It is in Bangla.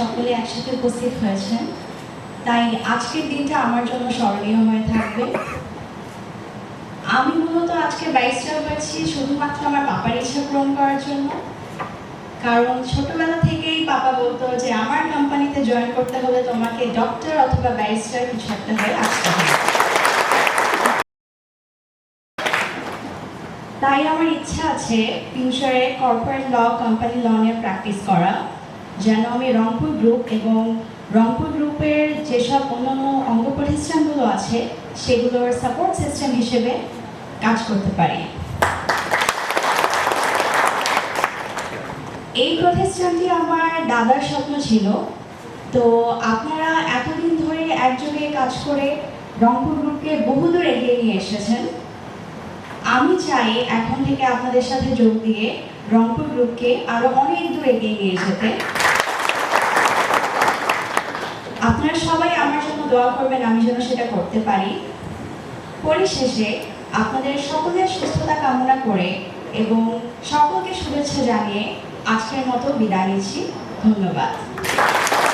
সকলে একসাথে উপস্থিত হয়েছেন। তাই আজকের দিনটা আমার জন্য স্মরণীয় হয়ে থাকবে। আমি মূলত আজকে ব্যারিস্টার হয়েছি শুধুমাত্র আমার পাপার ইচ্ছা পূরণ করার জন্য। কারণ ছোটবেলা থেকেই পাপা বলতো যে, আমার কোম্পানিতে জয়েন করতে হলে তোমাকে ডক্টর অথবা ব্যারিস্টার কিছু একটা হয়ে আসতে হবে। তাই আমার ইচ্ছা আছে ফিউচারে কর্পোরেট ল কোম্পানি ল নিয়ে প্র্যাকটিস করা। যেন আমি রংপুর গ্রুপ এবং রংপুর গ্রুপের যেসব অন্যান্য অঙ্গ প্রতিষ্ঠানগুলো আছে, সেগুলোর সাপোর্ট সিস্টেম হিসেবে কাজ করতে পারি। এই প্রতিষ্ঠানটি আমার দাদার স্বপ্ন ছিল। তো আপনারা এতদিন ধরে একযোগে কাজ করে রংপুর গ্রুপকে বহুদূর এগিয়ে নিয়ে এসেছেন। আমি চাই এখন থেকে আপনাদের সাথে যোগ দিয়ে রংপুর গ্রুপকে আরও অনেক দূর এগিয়ে নিয়ে যেতে। আপনারা সবাই আমার জন্য দোয়া করবেন, আমি যেন সেটা করতে পারি। পরিশেষে আপনাদের সকলের সুস্থতা কামনা করে এবং সকলকে শুভেচ্ছা জানিয়ে আজকের মতো বিদায় নিচ্ছি। ধন্যবাদ।